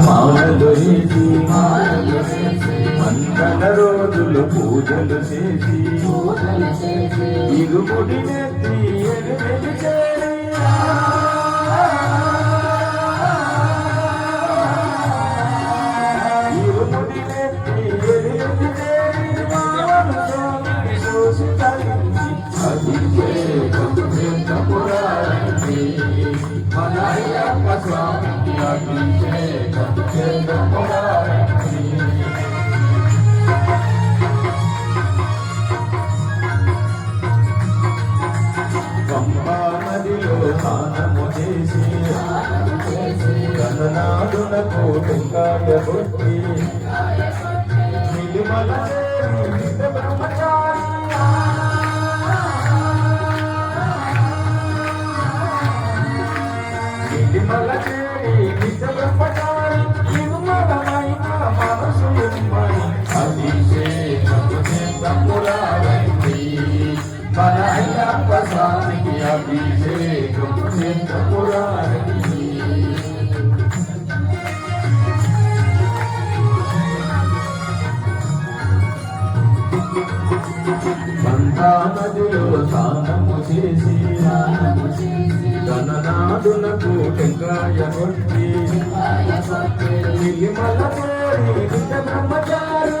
మాలలు వేసి మంగళ రోజులు పూజలు చేసి ఇరుముడి నెత్తి మన అయ్యప్ప స్వామికి అభిషేకం చేతపురాణి. పంపా నదిలో స్నానము చేసి టెంకాయ నిలుమల చేరి నదిలో స్నానము చేసి గణనాథునకు టెంకాయ కొట్టి నిత్య బ్రహ్మచారి.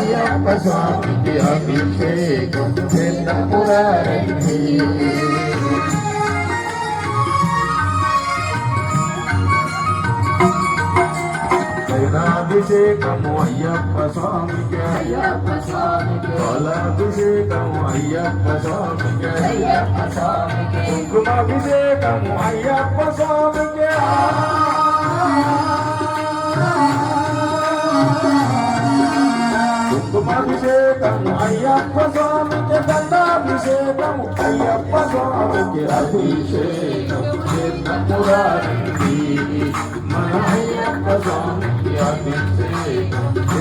అయ్యప్ప స్వామికి అభిషేకం చేతపురాణి జైనాభిషేకము అయ్యప్ప స్వామికి. పాలాభిషేకము అయ్యప్ప స్వామికి. కుంకుమాభిషేకము అయ్యప్ప స్వామికి. కుంకుమాభిషేకము అయ్యప్ప స్వామికి దండాభిషేకము. అయ్యప్ప స్వామికి అభిషేకము. చేతమురానికి మన అయ్యప్ప స్వామికి అభిషేకము.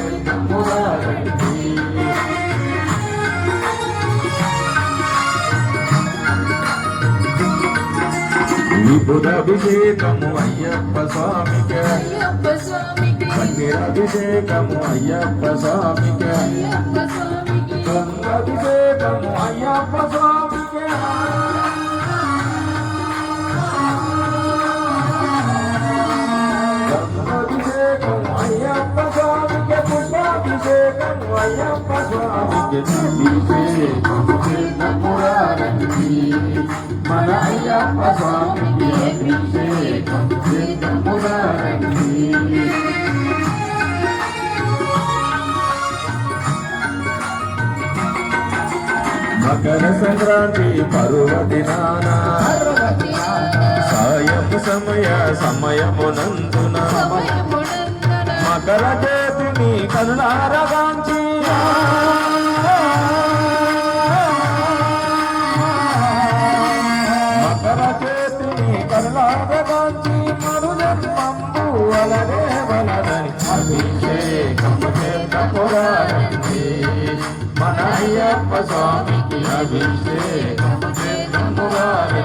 విభుదాభిషేకము అయ్యప్ప స్వామికి. పన్నీరాభిషేకము అయ్యప్ప స్వామికి. గంగాభిషేకము అయ్యప్ప మన అయ్యప్ప స్వామికి అభిషేకము చేతమురారండి మకర సంక్రాంతి పర్వదినాన. సాయం సమయ సమయమునందున. మకర జ్యోతిని కరుణారగాంచి మకర జ్యోతిని కరుణారగాంచి మరుజన్మంబు వలనే వలనని అభిషేకము చేతపురాణి మన అయ్యప్ప స్వామికి అభిషేకము చేతపురాణి